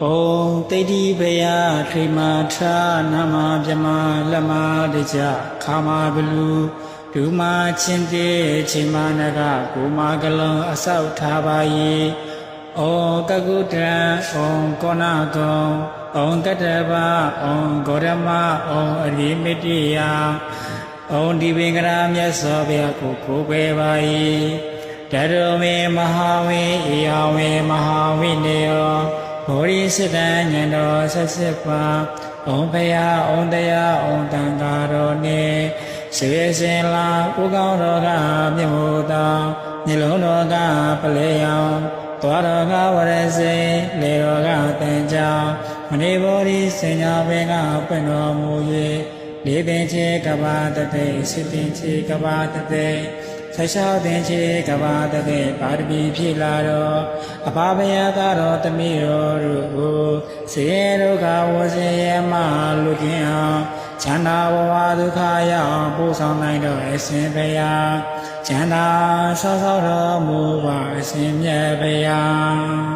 ဩတိတိဘယထိမာထာနာမပြမလက်မတကြခါမဘလူဒုမာချင်းတေချိန်မနကကိုမာကလုံးအဆောက်ထားပါ၏ဩကကုတံဩကောနာကောဩကတ္တဗဩဂေါရမဩအရိမတိယဩဒီပင်္ဂရာမြတ်စွာဘုရားကိုကိုယ်ပဲပါ၏တရုမေမဟာဝေဧယဝေမဟာဝိနေယော ဘောရိစတံညံတော်ဆက်စစ်ပါဩဘုရားဩတရားဩတန်ဃာတော်နှင့်စေစင်လာဥကောင်းတော်ကမြတ်မို့သောညလုံးတော်ကပလေယောင်သွားတော်ကဝရစေလေတော်ကတန်ကြောင်မဏိဘောဓိစင်ညာပင်ကပွင့်တော်မူ၍လေးပင်ချေကဘာတတိစစ်ပင်ချေကဘာတတိဆက်လျှောက်တင်ချေကဘာတတိပါရမီဖြစ်လာတော့ အဘဘယကတော့တမိတော်တို့ကိုစေဒုက္ခဝစေယမလူကင်းအောင်ချမ်းသာဘဝဒုက္ခရောက်ပို့ဆောင်နိုင်တော့အရှင်ဘုရားချမ်းသာဆောက်ဆောက်တော်မူပါအရှင်မြတ်ဘုရား